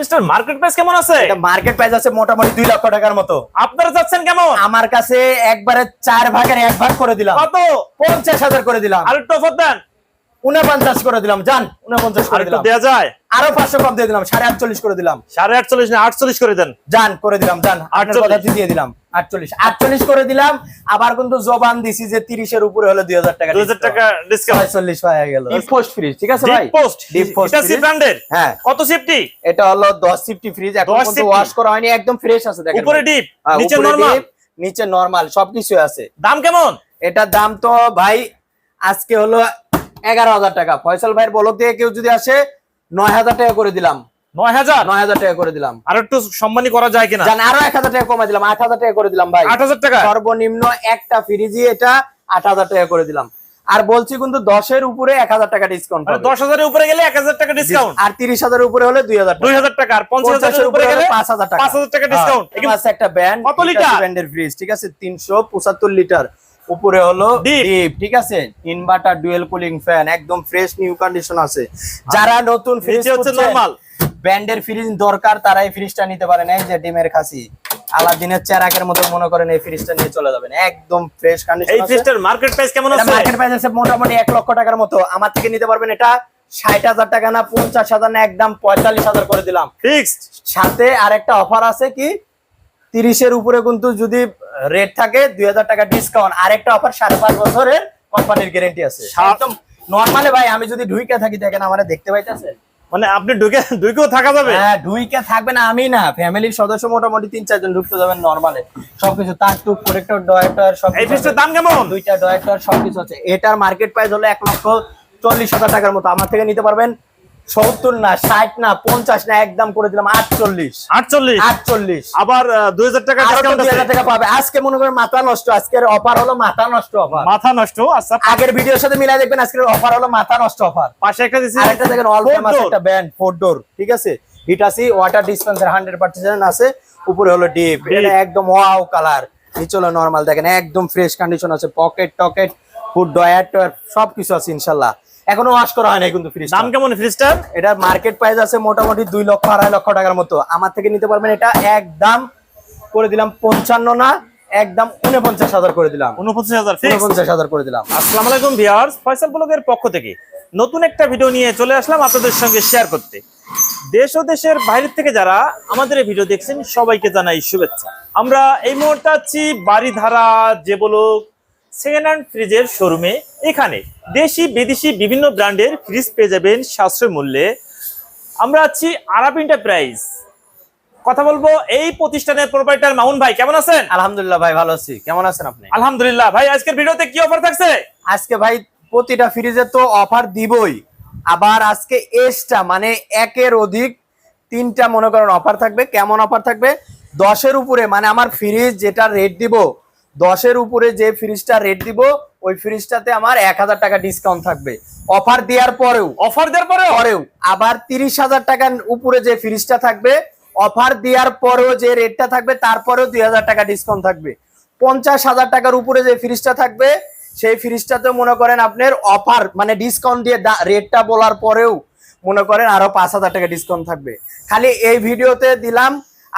Mister market price কেমন আছে? এটা মার্কেট প্রাইস আছে মোটামুটি দুই লক্ষ টাকার মতো। আপনারা যাচ্ছেন কেমন? আমার কাছে একবারে চার ভাগের এক ভাগ করে দিলাম। কত? পঞ্চাশ হাজার করে দিলাম। আর একটু অফার দেন। উনপঞ্চাশ করে দিলাম জান উনপঞ্চাশ আর করে দিলাম। দেওয়া যায়? আরও পাঁচশো কম দিয়ে দিলাম সাড়ে আটচল্লিশ করে দিলাম। সাড়ে আটচল্লিশ না আটচল্লিশ করে দেন। জান করে দিলাম জান আটচল্লিশ। 48 দিয়ে দিলাম আটচল্লিশ। আটচল্লিশ করে দিলাম আবার কিন্তু জবান দিছি যে তিরিশের উপরে হলে দুই হাজার টাকা দুই হাজার টাকা ডিসকাউন্ট হয়ে গেল। ডিপ পোস্ট ফ্রিজ ঠিক আছে ভাই? ডিপ পোস্ট ডিপ পোস্ট এটা সি ব্র্যান্ডের হ্যাঁ। কত সেফটি এটা হলো দশ সিফটি ফ্রিজ এখন কিন্তু ওয়াশ করা হয়নি একদম ফ্রেশ আছে দেখেন উপরে ডিপ হ্যাঁ, নিচে নরমাল নিচে নরমাল সবকিছু আছে। দাম কেমন? এটার দাম তো ভাই আজকে হলো এগারো হাজার টাকা। ফয়সাল ভাইয়ের বলক দিয়ে কেউ যদি আসে নয় হাজার টাকা করে দিলাম। নয় হাজার? নয় হাজার টাকা করে দিলাম। আর একটু সম্মানী করা যায় কিনা? জান আরও এক হাজার টাকা কমাই দিলাম আট হাজার টাকা করে দিলাম ভাই। আট হাজার টাকা? সর্বনিম্ন একটা ফ্রিজি এটা আট হাজার টাকা করে দিলাম। আর বলছি কিন্তু দশের উপরে এক হাজার টাকা ডিসকাউন্ট মানে দশ হাজারের উপরে গেলে এক হাজার টাকা ডিসকাউন্ট আর তিরিশ হাজারের উপরে হলে দুই হাজার দুই হাজার টাকা আর পঞ্চাশ হাজারের উপরে গেলে পাঁচ হাজার টাকা। পাঁচ হাজার টাকা ডিসকাউন্ট আছে একটা ব্যান্ড কত লিটার? ব্যান্ডের ফ্রিজ ঠিক আছে তিনশো পঁচাত্তর লিটার। উপরে হলো ডিপ ঠিক আছে? ইনভার্টার ডুয়েল কুলিং ফ্যান একদম ফ্রেশ নিউ কন্ডিশন আছে। যারা নতুন ফ্রিজ হচ্ছে নরমাল ব্যান্ডের ফ্রিজ দরকার তারা এই ফ্রিজটা নিতে পারেন। এই যে ডিমের খাসি আলাদিনের চেরাকের মতো মনে করেন এই ফ্রিজটা নিয়ে চলে যাবেন। একদম ফ্রেশ কন্ডিশন এই ফ্রিজটার মার্কেট প্রাইস কেমন আছে? মার্কেট প্রাইস আছে মোটামুটি এক লক্ষ টাকার মতো। আমার থেকে নিতে পারবেন এটা ষাট হাজার টাকা না পঞ্চাশ হাজার না একদম পঁয়তাল্লিশ হাজার করে দিলাম। ফিক্সড সাথে আরেকটা অফার আছে কি? তিরিশের উপরে কিন্তু যদি রেট থাকে দুই হাজার টাকা ডিসকাউন্ট আরেকটা অফার সাড়ে পাঁচ বছরের কোম্পানির গ্যারেন্টি আছে। একদম নর্মালি ভাই আমি যদি ঢুইকে থাকি দেখেন আমার দেখতে পাইতেছেন? মানে আপনি ঢুকে ঢুকেও থাকা যাবে? হ্যাঁ ঢুইকে থাকবে না আমি না। ফ্যামিলির সদস্য মোটামুটি তিন চারজন ঢুকতে যাবেন নর্মালে সবকিছু তার টুক কোরেক্টর ডয়েক্টর সব এই ফ্রিজটার দাম কেমন? দুইটা ডয়েক্টর সবকিছু আছে। এটার মার্কেট প্রাইস হলো এক লক্ষ চল্লিশ হাজার টাকার মতো। আমার থেকে নিতে পারবেন সত্তর না ষাট না পঞ্চাশ না একদম করে দিলাম আটচল্লিশ। আটচল্লিশ? আটচল্লিশ। আবার দুই হাজার টাকা দুই হাজার টাকা পাবে। আজকে মনে করেন মাথা নষ্ট আজকের অফার হলো মাথা নষ্ট অফার মাথা নষ্ট আচ্ছা। আগের ভিডিওর সাথে মিলাই দেখবেন আজকের অফার হলো মাথা নষ্ট অফার পাশে একটা দিছি। আরেকটা দেখেন অল ফেমাস একটা ব্যান্ড ফোর ডোর ঠিক আছে? Hitachi water dispenser hundred percent আছে। উপরে হলো ডিপ এটা একদম ওয়াও কালার নিচে হলো নর্মাল দেখেন একদম ফ্রেশ কন্ডিশন আছে। পকেট টকেট ফুড ডয়ার টয়ার সবকিছু আছে ইনশাল্লাহ। এখনও ওয়াশ করা হয় না কিন্তু ফ্রিজ দাম কেমন ফ্রিজটার এটার মার্কেট প্রাইস আছে মোটামুটি দুই লক্ষ আড়াই লক্ষ টাকার মতো। আমার থেকে নিতে পারবেন এটা একদম করে দিলাম পঞ্চান্ন না একদম উনপঞ্চাশ হাজার করে দিলাম। উনপঞ্চাশ হাজার উনপঞ্চাশ হাজার করে দিলাম। আসসালামু আলাইকুম ভিউয়ার্স ফয়সাল ব্লগের পক্ষ থেকে নতুন একটা ভিডিও নিয়ে চলে আসলাম আপনাদের সঙ্গে শেয়ার করতে। দেশ ও দেশের বাইরে থেকে যারা আমাদের এই ভিডিও দেখছেন সবাইকে জানাই শুভেচ্ছা। আমরা এই মুহূর্তে আছি বাড়িধারা যে বলো সেকেন্ড হ্যান্ড ফ্রিজের শোরুমে এখানে দেশি বিদেশি বিভিন্ন ব্র্যান্ডের ফ্রিজ পেয়ে যাবেন সাশ্রয় মূল্যে। আমরা আছি আরব এন্টারপ্রাইজ কথা বলব এই প্রতিষ্ঠানের প্রোপাইটার মামুন ভাই কেমন আছেন? আলহামদুলিল্লাহ ভাই ভালো আছি। কেমন আছেন আপনি? আলহামদুলিল্লাহ। ভাই আজকের ভিডিওতে কি অফার থাকছে? আজকে ভাই প্রতিটা ফ্রিজে তো অফার দিবই। আবার আজকে এসটা মানে একের অধিক তিনটা মনে করেন অফার থাকবে। কেমন অফার থাকবে? দশের উপরে মানে আমার ফ্রিজ যেটা রেট দিব দশের উপরে যে ফ্রিজটা রেট দিব ওই ফ্রিজটাতে আমার এক হাজার টাকা ডিসকাউন্ট থাকবে। অফার দেওয়ার পরেও অফার দেওয়ার পরে পরেও আবার তিরিশ হাজার টাকার উপরে যে ফ্রিজটা থাকবে অফার দেওয়ার পরেও যে রেটটা থাকবে তারপরেও দুই হাজার টাকা ডিসকাউন্ট থাকবে। পঞ্চাশ হাজার টাকার উপরে যে ফ্রিজটা থাকবে সেই ফ্রিজটাতে মনে করেন আপনার অফার মানে ডিসকাউন্ট দিয়ে দা- রেটটা বলার পরেও মনে করেন আরও পাঁচ হাজার টাকা ডিসকাউন্ট থাকবে। খালি এই ভিডিওতে দিলাম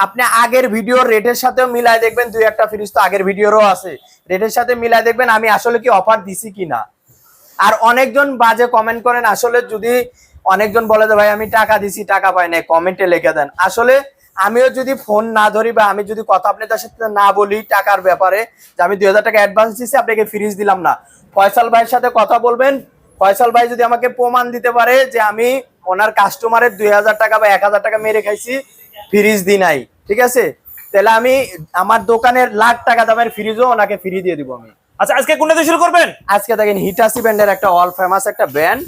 আপনি আগের ভিডিওর রেটের সাথেও মিলাই দেখবেন, দুই একটা ফ্রিজ তো আগের ভিডিওরও আছে। রেটের সাথে মিলাই দেখবেন, আমি আসলে কি অফার দিছি কি না আর অনেকজন বাজে কমেন্ট করেন, আসলে যদি অনেকজন বলে যে, ভাই, আমি টাকা দিছি, টাকা পাই নাই কমেন্টে লিখে দেন। আসলে আমিও যদি ফোন না ধরি বা আমি যদি কথা আপনাদের সাথে না বলি টাকার ব্যাপারে, যে আমি দুই হাজার টাকা অ্যাডভান্স দিছি, আপনাকে ফ্রিজ দিলাম না। ফয়সাল ভাইয়ের সাথে কথা বলবেন, ফয়সাল ভাই যদি আমাকে প্রমাণ দিতে পারে যে আমি ওনার কাস্টমারের দুই হাজার টাকা বা এক হাজার টাকা মেরে খাইছি ফ্রিজ দি নাই। ঠিক আছে? তাহলে আমি আমার দোকানের লাখ টাকা দামের ফ্রিজও ওনাকে ফ্রি দিয়ে দিব আমি। আচ্ছা আজকে কোনটা দিয়ে শুরু করবেন? আজকে দেখেন হিটাসি ব্র্যান্ডের একটা অল ফেমাস একটা ব্র্যান্ড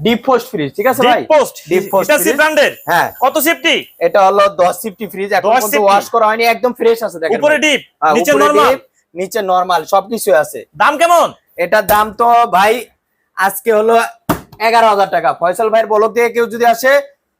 ডিপ পোস্ট ফ্রিজ ঠিক আছে ভাই? ডিপ পোস্ট ডিপ পোস্ট এটা সি ব্র্যান্ডের হ্যাঁ। কত সেফটি এটা হলো 10 সিফটি ফ্রিজ এখন পর্যন্ত ওয়াশ করা হয়নি একদম ফ্রেশ আছে দেখেন উপরে ডিপ হ্যাঁ, নিচে নরমাল নিচে নরমাল সবকিছু আছে। দাম কেমন? এটার দাম তো ভাই আজকে হলো এগারো হাজার টাকা। ফয়সাল ভাইয়ের বলক দিয়ে কেউ যদি আসে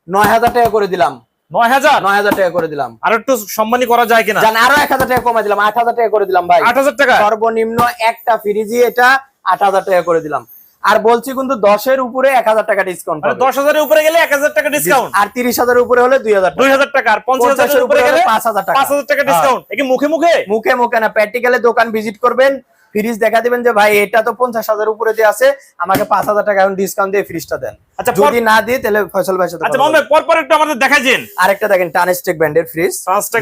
নয় হাজার টাকা করে দিলাম। নয় হাজার? নয় হাজার টাকা করে দিলাম। আর একটু সম্মানী করা যায় কিনা? আরও এক হাজার টাকা কমাই দিলাম আট হাজার টাকা করে দিলাম ভাই। আট হাজার টাকা? সর্বনিম্ন একটা ফ্রিজি এটা আট হাজার টাকা করে দিলাম। আর বলছি কিন্তু দশের উপরে এক হাজার টাকা ডিসকাউন্ট দশ হাজারের উপরে গেলে এক হাজার টাকা ডিসকাউন্ট আর তিরিশ হাজার উপরে হলে দুই হাজার দুই হাজার টাকা আর পঞ্চাশ হাজারের উপরে গেলে পাঁচ হাজার টাকা। পাঁচ হাজার টাকা হ্যাঁ। ডিসকাউন্ট একে মুখে মুখে? মুখে মুখে না প্র্যাকটিক্যালে দোকান ভিজিট করবেন। ফ্রিজ দেখা দিবেন যে ভাই এটা তো পঞ্চাশ হাজার উপরে দিয়ে আছে আমাকে পাঁচ হাজার টাকা এখন ডিসকাউন্ট দিয়ে ফ্রিজটা দেন। আচ্ছা, যদি না দিই তাহলে ফসল ভাই আচ্ছা কথা মোহাম্মদ পর পর একটু আমাদের দেখাইছেন বলব। আরেকটা দেখেন টানেস্টেক ব্র্যান্ডের ফ্রিজ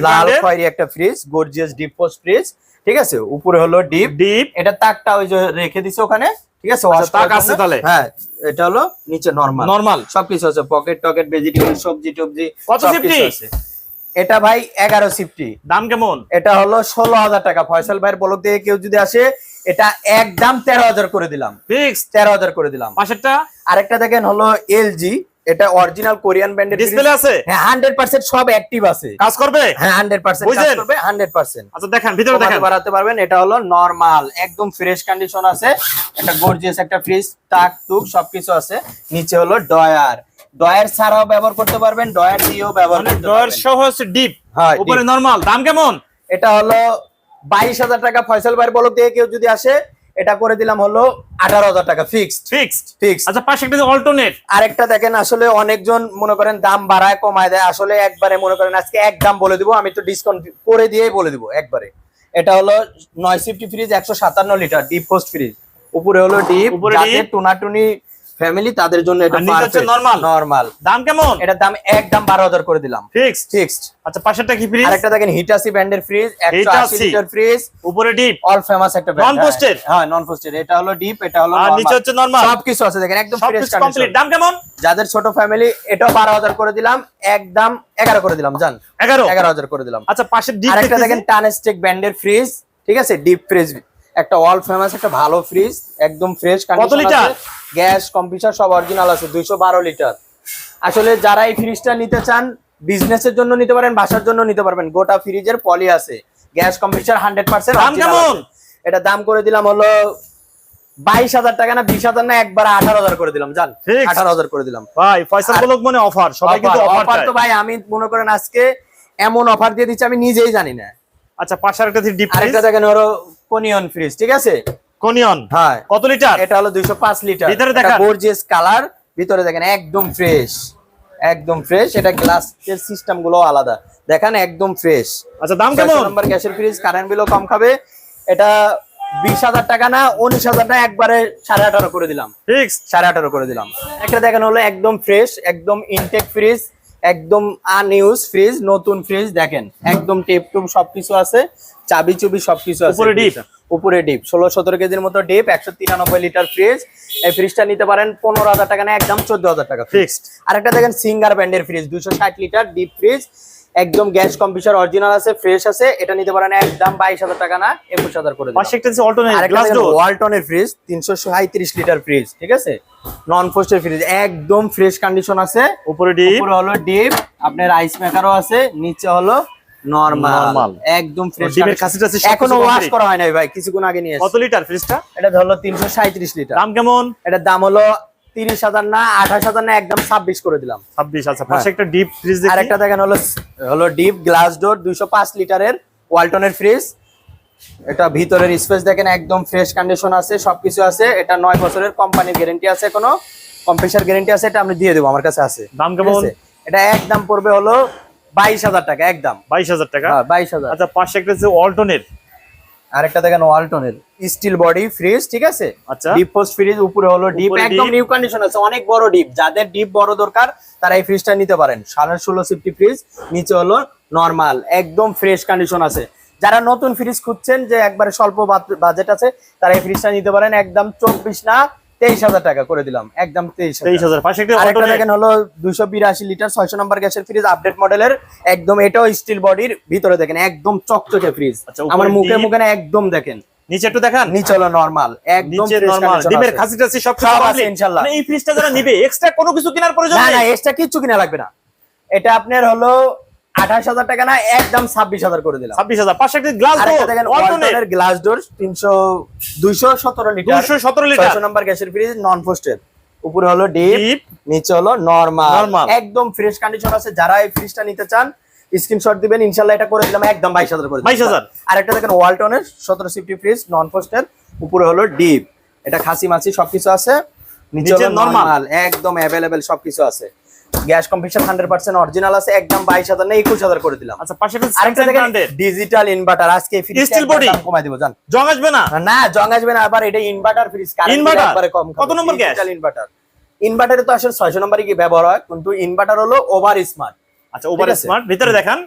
লাল খয়েরি একটা fridge gorgeous deep frost fridge ঠিক আছে? উপরে হলো ডিপ ডিপ এটা তাকটা ওই যে রেখে দিছে ওখানে ঠিক আছে? wash তাক আছে তাহলে? হ্যাঁ এটা হলো নিচে নরমাল নরমাল সবকিছু আছে পকেট টকেট ভেজিটেবল সবজি টবজি কত? আছে। এটা ভাই এগারো সিফটি। দাম কেমন? এটা হলো ষোলো হাজার টাকা। ফয়সাল ভাইয়ের বলক দিয়ে কেউ যদি আসে এটা একদম তেরো হাজার করে দিলাম। ফিক্স তেরো হাজার করে দিলাম। পাশেরটা? আরেকটা দেখেন হলো এলজি। এটা অরিজিনাল কোরিয়ান ব্র্যান্ডের ডিসপ্লে আছে? হ্যাঁ হান্ড্রেড পার্সেন্ট সব অ্যাক্টিভ আছে। কাজ করবে? হ্যাঁ হান্ড্রেড পার্সেন্ট বুঝলেন? করবে হান্ড্রেড পার্সেন্ট আচ্ছা দেখেন ভিতরে দেখেন। বাড়াতে পারবেন এটা হলো নরমাল একদম ফ্রেশ কন্ডিশন আছে। একটা গর্জিয়াস একটা ফ্রিজ টাক টুক সবকিছু আছে। নিচে হলো ডয়ার ডয়ার ছাড়াও ব্যবহার করতে পারবেন ডয়ার দিয়েও ব্যবহার মানে করতে ডয়ার সহ হচ্ছে ডিপ হ্যাঁ, উপরে নরমাল দাম কেমন? এটা হলো বাইশ হাজার টাকা ফয়সাল ভাইয়ের বলক দিয়ে কেউ যদি আসে এটা করে দিলাম হলো আঠারো হাজার টাকা ফিক্সড ফিক্সড ফিক্সড আচ্ছা পাশে একটা অল্টারনেট আরেকটা দেখেন আসলে অনেকজন মনে করেন দাম বাড়ায় কমায় দেয় আসলে একবারে মনে করেন আজকে এক দাম বলে দিব আমি তো ডিসকাউন্ট করে দিয়েই বলে দিব একবারে। এটা হলো নয় সিফটি ফ্রিজ একশো সাতান্ন লিটার ডিপ পোস্ট ফ্রিজ উপরে হলো ডিপ উপরে। টুনাটুনি ফ্যামিলি তাদের জন্য এটা নিচে হচ্ছে নরমাল দাম কেমন? এটার দাম একদম বারো হাজার করে দিলাম। ফিক্সড ফিক্সড আচ্ছা পাশেরটা কি ফ্রিজ আরেকটা দেখেন হিটাসি ব্র্যান্ডের ফ্রিজ একশো আশি Hitachi। লিটার ফ্রিজ উপরে ডিপ অল ফেমাস একটা brand, Non posted? হ্যাঁ হ্যাঁ নন পোস্টেড এটা হলো ডিপ এটা হলো আর নিচে হচ্ছে নরমাল সবকিছু আছে দেখেন একদম ফ্রেশ সবকিছু কমপ্লিট দাম কেমন? যাদের ছোট ফ্যামিলি এটাও বারো হাজার করে দিলাম একদম এগারো করে দিলাম জান। এগারো? এগারো হাজার করে দিলাম। আচ্ছা পাশের ডিপ আরেকটা দেখেন টানস্টেক ব্র্যান্ডের ফ্রিজ ঠিক আছে? ডিপ ফ্রিজ একটা অল ফেমাস একটা ভালো ফ্রিজ একদম ফ্রেশ কত লিটার? গ্যাস কম্পিউটার সব অরিজিনাল আছে দুইশো বারো লিটার আসলে যারা এই ফ্রিজটা নিতে চান বিজনেসের জন্য নিতে পারেন বাসার জন্য নিতে পারবেন। গোটা ফ্রিজের পলি আছে। গ্যাস কম্পিউটার হান্ড্রেড পার্সেন্ট দাম কেমন? এটা দাম করে দিলাম হলো বাইশ হাজার টাকা না বিশ হাজার না একবার আঠারো হাজার করে দিলাম জান? আঠারো হাজার করে দিলাম। ভাই ফয়সাল মানে অফার সবাই কিন্তু অফার তো ভাই আমি মনে করেন আজকে এমন অফার দিয়ে দিচ্ছি আমি নিজেই জানি না। আচ্ছা পাশে আরেকটা ডিপ আরেকটা দেখেন ওর কোনিয়ন ফ্রিজ ঠিক আছে? কোনিয়ন। হ্যাঁ। কত লিটার? এটা হলো দুইশো পাঁচ লিটার। ভিতরে দেখান। গর্জিয়াস কালার ভিতরে দেখেন একদম ফ্রেশ একদম ফ্রেশ এটা গ্লাসের সিস্টেমগুলো আলাদা। দেখেন একদম ফ্রেশ আচ্ছা দাম কেমন? নাম্বার গ্যাসের ফ্রিজ কারেন্ট বিলও কম খাবে। এটা বিশ হাজার টাকা না উনিশ হাজার টাকা একবারে সাড়ে আঠারো করে দিলাম। ফিক্স সাড়ে আঠারো করে দিলাম। একটা দেখেন হলো একদম ফ্রেশ একদম ইনটেক ফ্রিজ একদম আনইউজ ফ্রিজ নতুন ফ্রিজ দেখেন একদম টেপ টুপ সবকিছু আছে চাবি চুবি সবকিছু আছে উপরে deep? উপরে ডিপ ষোলো সতেরো কেজির মতো ডিপ একশো তিরানব্বই লিটার ফ্রিজ এই ফ্রিজটা নিতে পারেন পনেরো হাজার টাকা না একদম চোদ্দ হাজার টাকা ফিক্সড আর একটা দেখেন সিঙ্গার ব্র্যান্ডের ফ্রিজ দুশো ষাট লিটার ডিপ ফ্রিজ একদম গ্যাস কম্পিউটার অরিজিনাল আছে ফ্রেশ আছে এটা নিতে পারেন একদম বাইশ হাজার টাকা না একুশ হাজার করে ওয়ালটনের ফ্রিজ তিনশো সাঁত্রিশ লিটার ফ্রিজ ঠিক আছে? নন পোস্টের ফ্রিজ একদম ফ্রেশ কন্ডিশন আছে। উপরে ডিপ উপরে হলো ডিপ আপনার আইস মেকারও আছে নিচে হলো নরমাল একদম ফ্রেশ ডিমের এখনও ওয়াশ করা হয় নাই ভাই কিছুক্ষণ আগে নিয়ে কত লিটার ফ্রিজটা এটা হলো তিনশো সাঁত্রিশ লিটার দাম কেমন? এটার দাম হলো তিরিশ হাজার না আঠাশ হাজার না একদম ছাব্বিশ করে দিলাম। ছাব্বিশ আচ্ছা। পাশে একটা ডিপ ফ্রিজ আরেকটা দেখেন হলো হলো ডিপ গ্লাস ডোর দুইশো পাঁচ লিটারের ওয়ালটনের ফ্রিজ এটা ভিতরের স্পেস দেখেন একদম ফ্রেশ কন্ডিশন আছে সবকিছু আছে। এটা নয় বছরের কোম্পানির গ্যারেন্টি আছে কোনো কম্পিউটার গ্যারেন্টি আছে এটা আমি দিয়ে দেবো আমার কাছে আছে। দাম কেমন? এটা একদম পড়বে হলো বাইশ হাজার টাকা একদম। বাইশ হাজার টাকা? হ্যাঁ বাইশ হাজার। আচ্ছা পাশে একটা অল্টনের আরেকটা দেখেন ওয়ালটনের। স্টিল বডি ফ্রিজ ঠিক আছে? আচ্ছা। ডিপ পোস্ট ফ্রিজ উপরে হলো ডিপ একদম নিউ কন্ডিশন আছে অনেক বড় ডিপ যাদের ডিপ বড় দরকার তারা এই ফ্রিজটা নিতে পারেন। সাড়ে ষোলো সিফটি ফ্রিজ নিচে হলো নর্মাল একদম ফ্রেশ কন্ডিশন আছে। যারা নতুন ফ্রিজ খুঁজছেন যে একবারে স্বল্প বাজেট আছে তারা এই ফ্রিজটা নিতে পারেন একদম চব্বিশ না তেইশ হাজার টাকা করে দিলাম। একদম তেইশ তেইশ হাজার। পাশে দেখেন হলো দুইশো বিরাশি লিটার ছয়শো নম্বর গ্যাসের ফ্রিজ আপডেট মডেলের একদম এটাও স্টিল বডির ভিতরে দেখেন একদম চকচকে ফ্রিজ আচ্ছা, আমার মুখে মুখে না একদম দেখেন। নিচে একটু দেখান। নিচে হলো নরমাল একদম নরমাল ডিমের খাসি টাসি সব সব আছে। মানে এই ফ্রিজটা যারা নিবে এক্সট্রা কোনো কিছু কেনার প্রয়োজন না না এক্সট্রা কিচ্ছু কিনা লাগবে না। এটা আপনার হলো আঠাশ হাজার টাকা না একদম ছাব্বিশ হাজার করে দিলাম। ছাব্বিশ হাজার পাশে একটা গ্লাস দেখেন গ্লাস ডোর তিনশো দুইশো সতেরো লিটার দুশো সতেরো লিটার নম্বর গ্যাসের ফ্রিজ নন পোস্টেড উপরে হলো ডিপ নিচে হলো নরমাল। একদম ফ্রেশ কন্ডিশন আছে যারা এই ফ্রিজটা নিতে চান স্ক্রিনশট দিবেন ইনশাল্লাহ এটা করে দিলাম একদম বাইশ হাজার করে দিলাম। 22,000 আর একটা দেখেন ওয়ালটনের সতেরো সিফটি ফ্রিজ নন পোস্টের উপরে হলো ডিপ এটা খাসি মাছি সবকিছু আছে নিচে? নরমাল একদম অ্যাভেলেবেল সবকিছু আছে। Gas compressor hundred percent original আছে একদম বাইশ হাজার না একুশ হাজার করে দিলাম। আচ্ছা পাশে ডিজিটাল ইনভার্টার আজকে Steel body? কমাই দিব জান। জং আসবে না? না জং আসবে না আবার এটা ইনভার্টার ফ্রিজ ইনভার্টার কম কত নম্বর ডিজিটাল ইনভার্টার ইনভার্টারে তো আসলে ছয়শো নম্বরই কি ব্যবহার হয়? কিন্তু ইনভার্টার হলো ওভার স্মার্ট আচ্ছা ওভার স্মার্ট ভিতরে দেখান।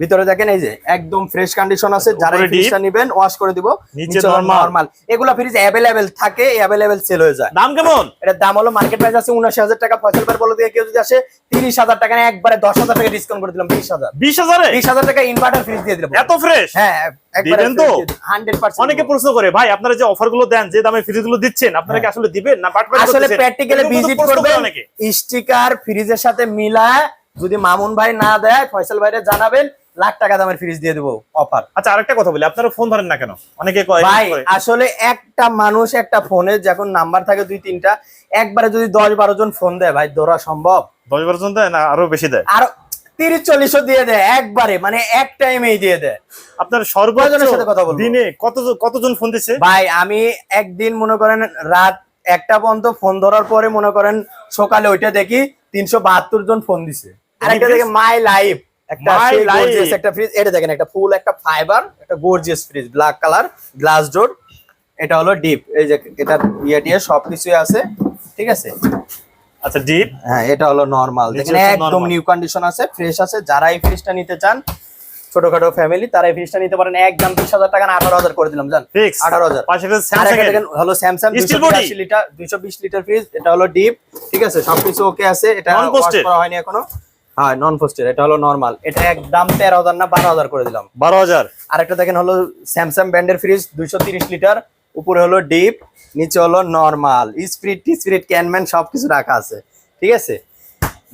ভিতরে দেখেন এই যে একদম ফ্রেশ কন্ডিশন আছে যারা উপরে ফ্রিজটা নেবেন ওয়াশ করে দিব। নিচে নরমাল এগুলা ফ্রিজ অ্যাভেলেবেল থাকে অ্যাভেলেবেল সেল হয়ে যায়। দাম কেমন? এটার দাম হলো মার্কেট প্রাইস আছে উনআশি হাজার টাকা ফসল বার বলে দিয়ে কেউ যদি আসে তিরিশ হাজার টাকা নিয়ে একবারে দশ হাজার টাকা ডিসকাউন্ট করে দিলাম বিশ হাজার। বিশ হাজারে? বিশ হাজার টাকা ইনভার্টার ফ্রিজ দিয়ে দিলাম। এত ফ্রেশ হ্যাঁ একবারে দিবেন তো? হান্ড্রেড পার্সেন্ট অনেকে প্রশ্ন করে ভাই আপনারা যে অফারগুলো দেন যে দামে ফ্রিজগুলো দিচ্ছেন আপনারা কি আসলে দিবেন না হ্যাঁ। আসলে? প্র্যাকটিক্যালি ভিজিট করবেন অনেকে। স্টিকার ফ্রিজের সাথে মিলায় যদি মামুন ভাই না দেয় ফয়সাল ভাইরে জানাবেন লাখ টাকা দামের ফ্রিজ দিয়ে দেবো অফার আচ্ছা আরেকটা কথা বলি আপনারা ফোন ধরেন না কেন? অনেকে কয় ভাই আসলে একটা মানুষ একটা ফোনে যখন নাম্বার থাকে দুই তিনটা একবারে যদি দশ বারো জন ফোন দেয় ভাই ধরা সম্ভব। দশ বারো জন দেয় না আরও বেশি দেয়? আর তিরিশ চল্লিশও দিয়ে দেয় একবারে মানে এক টাইমেই দিয়ে দেয়। আপনার সর্বজনের সাথে কথা বলব? দিনে কত কতজন ফোন দিচ্ছে? ভাই আমি একদিন মনে করেন রাত একটা পর্যন্ত ফোন ধরার পরে মনে করেন সকালে ওইটা দেখি তিনশো বাহাত্তর জন ফোন দিছে। আর একটা দেখে মাই লাইফ একটা ফ্রিজ এটা দেখেন একটা ফুল একটা ফাইবার একটা gorgeous fridge black colour glass door এটা হলো ডিপ এই যে এটা ইয়ে টিয়ে সবকিছুই আছে ঠিক আছে? আচ্ছা ডিপ হ্যাঁ এটা হলো নরমাল দেখেন একদম নিউ কন্ডিশন আছে ফ্রেশ আছে। যারা এই ফ্রিজটা নিতে চান ছোটখাটো ফ্যামিলি তারা এই ফ্রিজটা নিতে পারেন। একদম বিশ হাজার টাকা আঠারো হাজার করে দিলাম জান। আঠারো হাজার। স্যামসাং হলো লিটার দুইশো বিশ লিটার ফ্রিজ এটা হলো ডিপ ঠিক আছে? সবকিছু ওকে আছে। এটা করা হয়নি এখনও। হ্যাঁ নন পোস্টের এটা হলো নরমাল এটা একদম তেরো হাজার না বারো হাজার করে দিলাম। বারো হাজার? আরেকটা দেখেন হলো স্যামসাং ব্র্যান্ডের ফ্রিজ দুইশো তিরিশ লিটার উপরে হলো ডিপ নিচে হলো নরমাল স্প্রিট স্প্রিট ক্যানম্যান সবকিছু রাখা আছে। ঠিক আছে?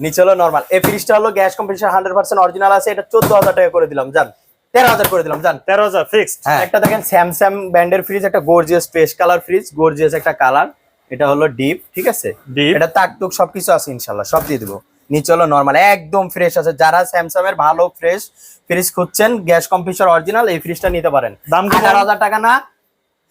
নিচে হলো নরমাল এই ফ্রিজটা হলো gas compressor hundred percent original আছে এটা চোদ্দ হাজার টাকা করে দিলাম। জান তেরো হাজার করে দিলাম জান। তেরো হাজার ফিক্সড হ্যাঁ একটা দেখেন স্যামসাং ব্র্যান্ডের ফ্রিজ একটা gorgeous space colour fridge gorgeous একটা কালার এটা হলো ডিপ ঠিক আছে? এটা তাক তুক সবকিছু আছে ইনশাল্লাহ সব দিয়ে দিবো। নিচে হলো নর্মাল একদম ফ্রেশ আছে। যারা স্যামসাং এর ভালো ফ্রেশ ফ্রিজ খুঁজছেন গ্যাস কম্পিউটার অরিজিনাল এই ফ্রিজটা নিতে পারেন। দাম? আঠারো হাজার টাকা না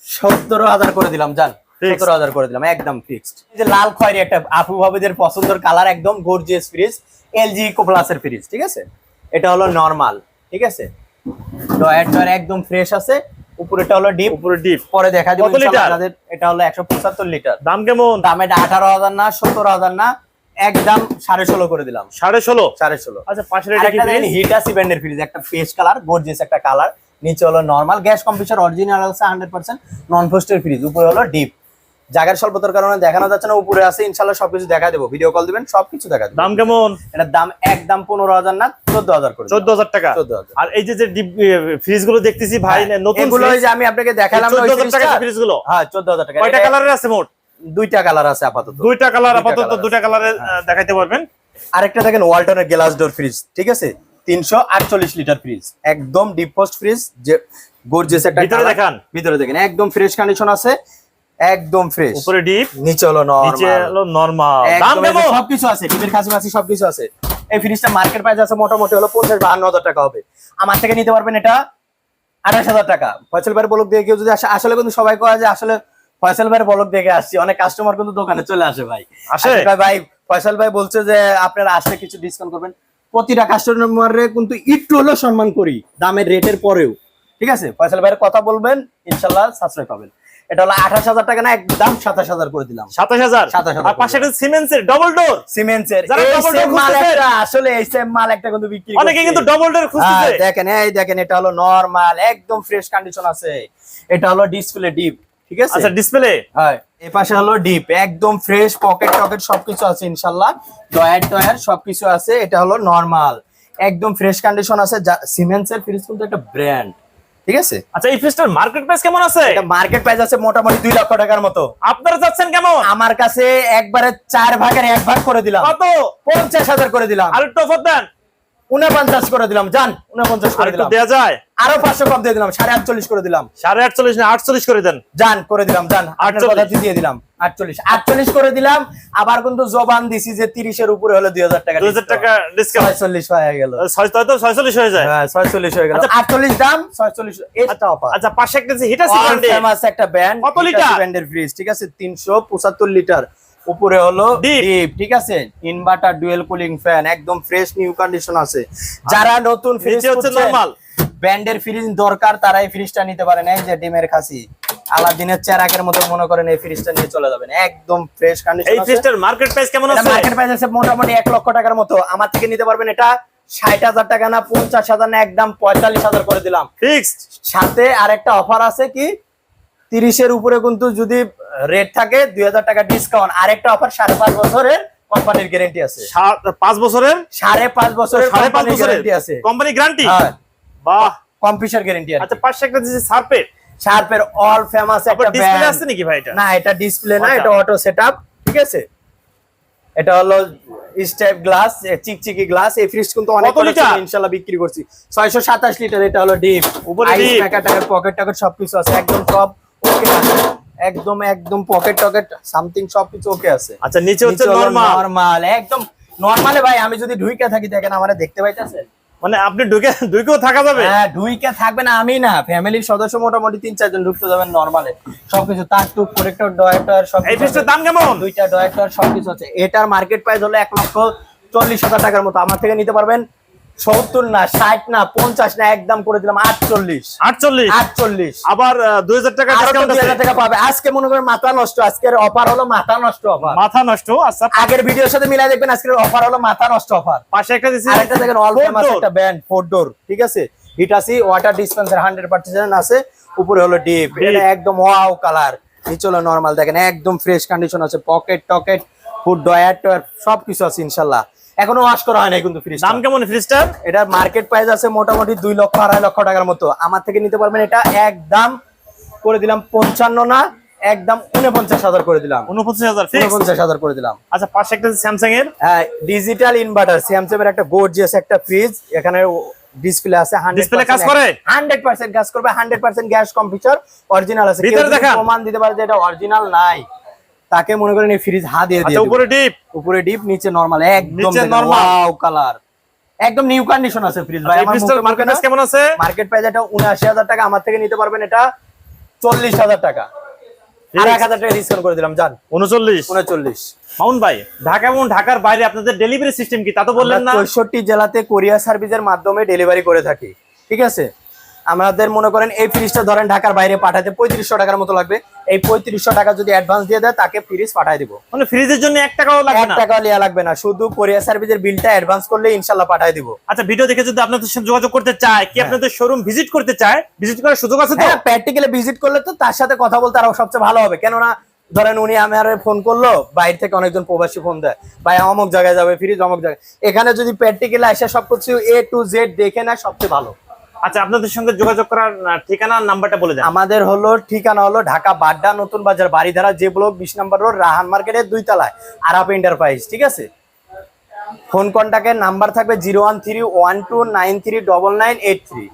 সত্তর হাজার করে দিলাম জান. সত্তর হাজার করে দিলাম একদম ফিক্সড এই যে লাল খয়েরি একটা আপু ভাবিদের পছন্দের কালার একদম গর্জিয়াস ফ্রিজ এলজি ইকো প্লাসের ফ্রিজ ঠিক আছে? এটা হলো নর্মাল ঠিক আছে? ডয়ার ডয়ার একদম ফ্রেশ আছে উপরেটা হলো ডিপ উপরে ডিপ পরে দেখা আপনাদের এটা হলো একশো পঁচাত্তর লিটার দাম কেমন? দাম এটা আঠারো হাজার না সত্তর হাজার না একদম সাড়ে ষোলো করে দিলাম। সাড়ে ষোলো? সাড়ে ষোলো। আচ্ছা পাশের? হিটাসি ব্র্যান্ডের ফ্রিজ একটা ফেস কালার গর্জিয়াস একটা কালার নিচে হলো নর্মাল গ্যাস কম্প্রেসার অরিজিনাল আছে হান্ড্রেড পার্সেন্ট নন ফোস্টের ফ্রিজ উপরে হলো ডিপ জায়গার স্বল্পতার কারণে দেখানো যাচ্ছে না উপরে আছে ইনশাল্লাহ সবকিছু দেখা দেবো। ভিডিও কল দিবেন সবকিছু দেখা দেবো। দাম কেমন? এটার দাম একদম পনেরো হাজার না চোদ্দ হাজার করে চোদ্দ হাজার টাকা? 14,000 আর এই যে যে ডিপ ফ্রিজগুলো দেখতেছি ভাই হ্যাঁ, নতুন যে আমি আপনাকে দেখালাম চোদ্দ হাজার ফ্রিজগুলো হ্যাঁ চোদ্দ হাজার টাকা কয়টা কালারের আছে মোট? দুইটা কালার আছে আপাতত। দুইটা কালার আপাতত দুইটা কালারের দেখাইতে পারবেন। আরেকটা দেখেন ওয়ালটনের গ্লাস ডোর ফ্রিজ ঠিক আছে? তিনশো আটচল্লিশ লিটার ফ্রিজ একদম ডিপ পোস্ট ফ্রিজ যে গর্জিয়াস একটা ভিতরে। দেখান। ভিতরে দেখেন একদম ফ্রেশ কন্ডিশন আছে একদম ফ্রেশ উপরে ডিপ নিচে হলো নরমাল নিচে হলো নরমাল দাম কেমন? সবকিছু আছে খাসি মাসি সবকিছু আছে। এই ফ্রিজটা মার্কেট প্রাইস আছে মোটামুটি হলো পঞ্চাশ বাহান্ন হাজার টাকা হবে। আমার থেকে নিতে পারবেন এটা আঠাশ হাজার টাকা। ফয়সাল ভাইয়ের বলক দিয়ে কেউ যদি আসে আসলে কিন্তু সবাই কয় যে আসলে ফয়সাল ভাইয়ের বলক দেখে আসছি। অনেক কাস্টমার কিন্তু দোকানে চলে আসে ভাই। আসে? আসে ভাই ফয়সাল ভাই বলছে যে আপনারা আসলে কিছু ডিসকাউন্ট করবেন। প্রতিটা কাস্টমারে কিন্তু একটু হলেও সম্মান করি দামের রেটের পরেও। ঠিক আছে? ফয়সাল ভাইয়ের কথা বলবেন ইনশাল্লাহ সাশ্রয় পাবেন। এটা হলো আঠাশ হাজার টাকা না একদম সাতাশ হাজার করে দিলাম। সাতাশ হাজার? 27,000 আর পাশে একটা সিমেন্সের ডবল ডোর একটা আসলে এই সেম মাল একটা কিন্তু বিক্রি অনেকে কিন্তু ডবল ডোর খুঁজতেছে। দেখেন এই দেখেন এটা হলো নরমাল একদম ফ্রেশ কন্ডিশন আছে। এটা হলো ডিসপ্লে ডিপ ঠিক আছে? আচ্ছা ডিসপ্লে হ্যাঁ। এই পাশে হলো ডিপ একদম ফ্রেশ পকেট টকেট সবকিছু আছে ইনশাল্লাহ। ডয়ার টয়ার সবকিছু আছে এটা হলো নরমাল একদম ফ্রেশ কন্ডিশন আছে সিমেন্টস এর ফ্রিজ কিন্তু একটা ব্র্যান্ড ঠিক আছে? আচ্ছা এই ফ্রিজটার মার্কেট প্রাইস কেমন আছে? এটা মার্কেট প্রাইস আছে মোটামুটি দুই লক্ষ টাকার মতো। আপনারা চাচ্ছেন কেমন? আমার কাছে একবারে চার ভাগের এক ভাগ করে দিলাম। কত? করে দিলাম। আর একটু অফার দেন। উনপঞ্চাশ করে দিলাম জান উনপঞ্চাশ আর করে দিলাম। যায়। আরও পাঁচশো কম দিয়ে দিলাম সাড়ে আটচল্লিশ করে দিলাম। সাড়ে আটচল্লিশ না আটচল্লিশ করে দেন। জান করে দিলাম জান আটচল্লিশ। দিয়ে দিলাম আটচল্লিশ। আটচল্লিশ করে দিলাম আবার কিন্তু জবান দিছি যে তিরিশের উপরে হলে দুই হাজার টাকা দুই হাজার টাকা ডিসকাউন্ট ছয়চল্লিশ হয়ে গেল। ছয় ছয়চল্লিশ হয়ে যায়। হ্যাঁ ছয়চল্লিশ হয়ে গেল। আচ্ছা। আটচল্লিশ দাম ছয়চল্লিশ এটা অফার আচ্ছা পাশে একটা হিটাসি ব্র্যান্ডে ফেমাস একটা ব্যান্ড কত লিটার? ব্র্যান্ডের ফ্রিজ ঠিক আছে? তিনশো পঁচাত্তর লিটার উপরে হলো। ডিপ ঠিক আছে? ইনভার্টার ডুয়েল কুলিং ফ্যান একদম ফ্রেশ নিউ কন্ডিশন আছে। যারা নতুন ফ্রিজ হচ্ছে নরমাল ব্র্যান্ডের ফ্রিজ দরকার তারা এই ফ্রিজটা নিতে পারেন। এই যে ডিমের খাসি আলাদিনের চেরাকের মতো মনে করেন এই ফ্রিজটা নিয়ে চলে যাবেন। একদম ফ্রেশ কন্ডিশন আছে। ফ্রিজটার মার্কেট প্রাইস কেমন আছে? মার্কেট প্রাইস আছে মোটামুটি এক লক্ষ টাকার মতো। আমার থেকে নিতে পারবেন এটা ষাট হাজার টাকা না পঞ্চাশ হাজার না একদম পঁয়তাল্লিশ হাজার করে দিলাম। ফিক্সড সাথে আরেকটা অফার আছে কি তিরিশের উপরে কিন্তু যদি রেট থাকে দুই হাজার টাকা ডিসকাউন্ট আরেকটা অফার সাড়ে পাঁচ বছরের কোম্পানির গ্যারেন্টি আছে। বছরের? বছরের বছরের? গ্যারেন্টি আছে। কোম্পানি গ্যারান্টি হ্যাঁ। বাহ। কম্পিউটার গ্যারেন্টি আচ্ছা পাশে একটা দিয়েছে সার্পেট শার্পের অল ফেমাস একটা ডিসপ্লে আছে নাকি ভাই এটা? না এটা ডিসপ্লে না। এটা অটো সেটআপ ঠিক আছে? এটা হলো স্টেপ গ্লাস চিকচিকি গ্লাস এই ফ্রিজ কিন্তু অনেক লিটার? ইনশাআল্লাহ বিক্রি করছি। 627 লিটার এটা হলো ডিপ। উপরে deep। প্যাকেট টাকেট পকেট টকেট সবকিছু আছে একদম সব ওকে আছে একদম একদম পকেট টকেট সামথিং সবকিছু ওকে আছে। আচ্ছা নিচে হচ্ছে নরমাল নরমাল একদম নরমালে ভাই আমি যদি ঢুইকা থাকি দেখেন আমারে দেখতে পাইতাছেন? মানে আপনি ঢুকে ঢুকেও থাকা যাবে? হ্যাঁ ঢুকে থাকবে না আমি না ফ্যামিলির সদস্য মোটামুটি তিন চারজন ঢুকতে যাবেন নরমালে সবকিছু তার টুক করেক্টর ডয়েক্টর সব এই ফ্রিজটার দাম কেমন? দুইটা ডয়েক্টর সবকিছু আছে। এটার মার্কেট প্রাইস হলো এক লক্ষ চল্লিশ হাজার টাকার মতো। আমার থেকে নিতে পারবেন সত্তর না ষাট না পঞ্চাশ না একদম করে দিলাম আটচল্লিশ। আটচল্লিশ? আটচল্লিশ। আবার দুই হাজার টাকা দুই হাজার টাকা পাবে। আজকে মনে করেন মাথা নষ্ট আজকের অফার হলো মাথা নষ্ট অফার মাথা নষ্ট আচ্ছা। আগের ভিডিওর সাথে মিলাই দেখবেন আজকের অফার হলো মাথা নষ্ট অফার পাশে একটা দিয়েছে আরেকটা দেখেন অল ফেমাস একটা ব্যান্ড ফোর ডোর ঠিক আছে? Hitachi water dispenser hundred percent আছে। উপরে হলো ডিপ এটা একদম ওয়াও কালার নিচে হলো নর্মাল দেখেন একদম ফ্রেশ কন্ডিশন আছে। পকেট টকেট ফুড ডয়ার টয়ার সবকিছু আছে ইনশাল্লাহ। এখনও ওয়াশ করা হয় নাই কিন্তু ফ্রিজ দাম কেমন ফ্রিজটার এটার মার্কেট প্রাইস আছে মোটামুটি দুই লক্ষ আড়াই লক্ষ টাকার মতো। আমার থেকে নিতে পারবেন এটা একদম করে দিলাম পঞ্চান্ন না একদম উনপঞ্চাশ হাজার করে দিলাম। উনপঞ্চাশ হাজার ফিক্স উনপঞ্চাশ হাজার করে দিলাম। আচ্ছা পাশে একটা স্যামসাং এর? ডিজিটাল ইনভার্টার স্যামসাং এর একটা গর্জিয়াস একটা ফ্রিজ এখানে ডিসপ্লে আছে Display কাজ করে? হান্ড্রেড পার্সেন্ট কাজ করবে hundred percent gas computer original আছে। ভিতরে প্রমাণ দিতে পারে যে এটা অরিজিনাল নাই। তাকে মনে করেন এই ফ্রিজ হা দিয়ে দিয়ে আচ্ছা উপরে ডিপ উপরে ডিপ নিচে নরমাল একদম। ওয়াও কালার একদম নিউ কন্ডিশন আছে ফ্রিজ ভাই। আমার ফ্রিজটার মার্কেট প্রাইস কেমন আছে? মার্কেট প্রাইস এটা উনআশি হাজার টাকা আমার থেকে নিতে পারবেন এটা চল্লিশ হাজার টাকা। আর এক হাজার টাকা ডিসকাউন্ট করে দিলাম জান। উনচল্লিশ? উনচল্লিশ। মাউন ভাই ঢাকা এবং ঢাকার বাইরে আপনাদের ডেলিভারি সিস্টেম কি? তা তো বললেন না। চৌষট্টি জেলাতে কোরিয়ার সার্ভিসের মাধ্যমে ডেলিভারি করে থাকি ঠিক আছে? আমাদের মনে করেন এই ফ্রিজটা ধরেন ঢাকার বাইরে পাঠাতে পঁয়ত্রিশশো টাকার মতো লাগবে। এই পঁয়ত্রিশশো টাকা যদি অ্যাডভান্স দিয়ে দেয় তাকে ফ্রিজ পাঠাই দিব। মানে ফ্রিজের জন্য এক টাকাও লাগবে এক না? টাকা লিয়া লাগবে না। শুধু কোরিয়ার সার্ভিসের বিলটা অ্যাডভান্স করলে ইনশাল্লাহ পাঠাই দিব। আচ্ছা ভিডিও দেখে যদি আপনাদের সাথে যোগাযোগ করতে চায় কি আপনাদের শোরুম ভিজিট করতে চায় ভিজিট করার সুযোগ আছে তো? হ্যাঁ প্র্যাকটিক্যালি ভিজিট করলে তো তার সাথে কথা বলতে আরও সবচেয়ে ভালো হবে। কেননা ধরেন উনি আমার ফোন করল বাইরে থেকে অনেকজন প্রবাসী ফোন দেয়। ভাই অমুক জায়গায় যাবে ফ্রিজ অমুক জায়গায়। এখানে যদি প্র্যাকটিক্যালি আসে সবকিছু এ টু জেড দেখে নেয় সবচেয়ে ভালো। আচ্ছা আপনাদের সঙ্গে যোগাযোগ করার ঠিকানা নাম্বারটা বলে দেন। আমাদের হলো ঠিকানা হলো ঢাকা বাড্ডা নতুন বাজার বাড়িধারা যে ব্লক বিশ নম্বর রোড রাহান মার্কেটের দুই তলায় আরাপ এন্টারপ্রাইজ ঠিক আছে? ফোন কন্ট্যাক্টের নাম্বার থাকবে zero one three one two nine three double nine eight three.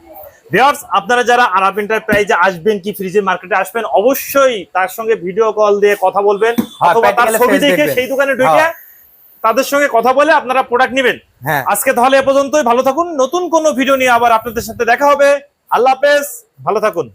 Viewers আপনারা যারা আরব এন্টারপ্রাইজে আসবেন কি ফ্রিজের মার্কেটে আসবেন অবশ্যই তার সঙ্গে ভিডিও কল দিয়ে কথা বলবেন অথবা তার ছবি দেখে সেই দোকানে ঢুকে হ্যাঁ। তাদের সঙ্গে কথা বলে আপনারা প্রোডাক্ট নেবেন। হ্যাঁ। আজকে তাহলে এ পর্যন্তই। ভালো থাকুন। নতুন কোনো ভিডিও নিয়ে আবার আপনাদের সাথে দেখা হবে। আল্লাহ হাফেজ। ভালো থাকুন।